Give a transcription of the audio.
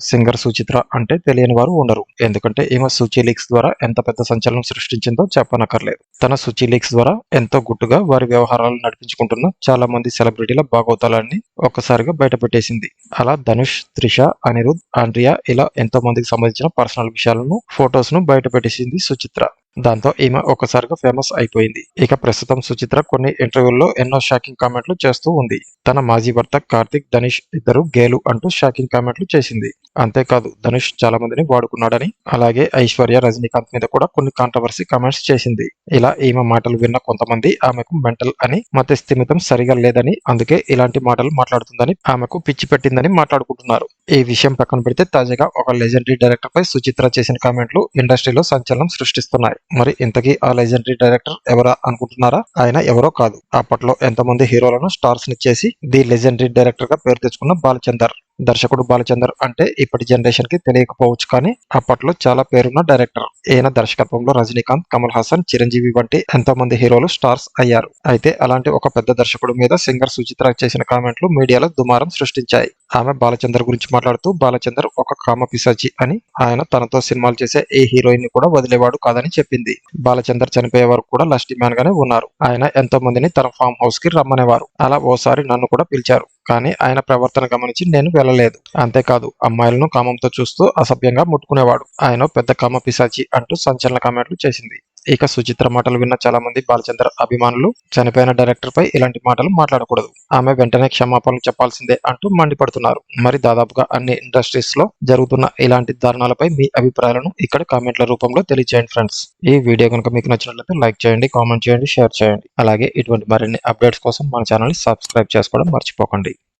Singer Suchitra అంటే తెలియని వారు ఉండరు. ఎందుకంటే ఈమె సుచి లీక్స్ ద్వారా ఎంత పెద్ద సంచలనం సృష్టించిందో చెప్పనక్కర్లేదు. తన సుచి లీక్స్ ద్వారా ఎంతో గుట్టుగా వారి వ్యవహారాలు నడిపించుకుంటున్న చాలా మంది సెలబ్రిటీల బాగోతాలన్నీ ఒక్కసారిగా బయటపెట్టేసింది. అలా ధనుష్ త్రిష అనిరుద్ ఆండ్రియా ఇలా ఎంతో మందికి సంబంధించిన పర్సనల్ విషయాలను ఫొటోస్ను బయటపెట్టేసింది సుచిత్ర. దాంతో ఈమె ఒక్కసారిగా ఫేమస్ అయిపోయింది. ఇక ప్రస్తుతం సుచిత్ర కొన్ని ఇంటర్వ్యూల్లో ఎన్నో షాకింగ్ కామెంట్లు చేస్తూ ఉంది. తన మాజీ భర్త కార్తిక్ ధనుష్ ఇద్దరు గేలు అంటూ షాకింగ్ కామెంట్లు చేసింది. అంతేకాదు ధనుష్ చాలా మందిని వాడుకున్నాడని అలాగే ఐశ్వర్య రజనీకాంత్ మీద కూడా కొన్ని కాంట్రవర్సీ కామెంట్స్ చేసింది. ఇలా ఈమె మాటలు విన్న కొంతమంది ఆమెకు మెంటల్ అని మత స్థిమితం సరిగా లేదని అందుకే ఇలాంటి మాటలు మాట్లాడుతుందని ఆమెకు పిచ్చి పెట్టిందని మాట్లాడుకుంటున్నారు. ఈ విషయం పక్కన పెడితే తాజాగా ఒక లెజెండరీ డైరెక్టర్ పై సుచిత్ర చేసిన కామెంట్లు ఇండస్ట్రీలో సంచలనం సృష్టిస్తున్నాయి. మరి ఇంతకీ ఆ లెజెండరీ డైరెక్టర్ ఎవరా అనుకుంటున్నారా? ఆయన ఎవరో కాదు. అప్పట్లో ఎంతమంది హీరోలను స్టార్స్ని ది లెజెండరీ డైరెక్టర్గా పేరు తెచ్చుకున్న బాలచందర్. దర్శకుడు బాలచందర్ అంటే ఇప్పటి జనరేషన్కి తెలియకపోవచ్చు కానీ అప్పట్లో చాలా పేరున్న డైరెక్టర్ ఈయన దర్శకత్వంలో రజనీకాంత్ కమల్ హాసన్ చిరంజీవి వంటి ఎంతో మంది హీరోలు స్టార్స్ అయ్యారు. అయితే అలాంటి ఒక పెద్ద దర్శకుడు మీద సింగర్ సుచిత్ర చేసిన కామెంట్లు మీడియాలో దుమారం సృష్టించాయి. ఆమె బాలచందర్ గురించి మాట్లాడుతూ బాలచందర్ ఒక కామ పిశాచి అని ఆయన తనతో సినిమాలు చేసే ఏ హీరోయిన్ని కూడా వదిలేవాడు కాదని చెప్పింది. బాలచందర్ చనిపోయే వరకు కూడా లస్టీ మ్యాన్ గానే ఉన్నారు. ఆయన ఎంతో మందిని తన ఫామ్ హౌస్కి రమ్మనేవారు. అలా ఓసారి నన్ను కూడా పిలిచారు. కానీ ఆయన ప్రవర్తన గమనించి నేను వెళ్ళలేదు. అంతేకాదు అమ్మాయిలను కామంతో చూస్తూ అసభ్యంగా ముట్టుకునేవాడు. ఆయన పెద్ద కామ పిశాచి అంటూ సంచలన కామెంట్లు చేసింది. ఇక సుచిత్ర మాటలు విన్న చాలా మంది బాలచందర్ అభిమానులు చనిపోయిన డైరెక్టర్ పై ఇలాంటి మాటలు మాట్లాడకూడదు. ఆమె వెంటనే క్షమాపణలు చెప్పాల్సిందే అంటూ మండిపడుతున్నారు. మరి దాదాపుగా అన్ని ఇండస్ట్రీస్లో జరుగుతున్న ఇలాంటి దారుణాలపై మీ అభిప్రాయాలను ఇక్కడ కామెంట్ల రూపంలో తెలియజేయండి ఫ్రెండ్స్ ఈ వీడియో కనుక మీకు నచ్చినట్లయితే లైక్ చేయండి కామెంట్ చేయండి షేర్ చేయండి. అలాగే ఇటువంటి మరిన్ని అప్డేట్స్ కోసం మన ఛానల్ సబ్స్క్రైబ్ చేసుకోవడం మర్చిపోకండి.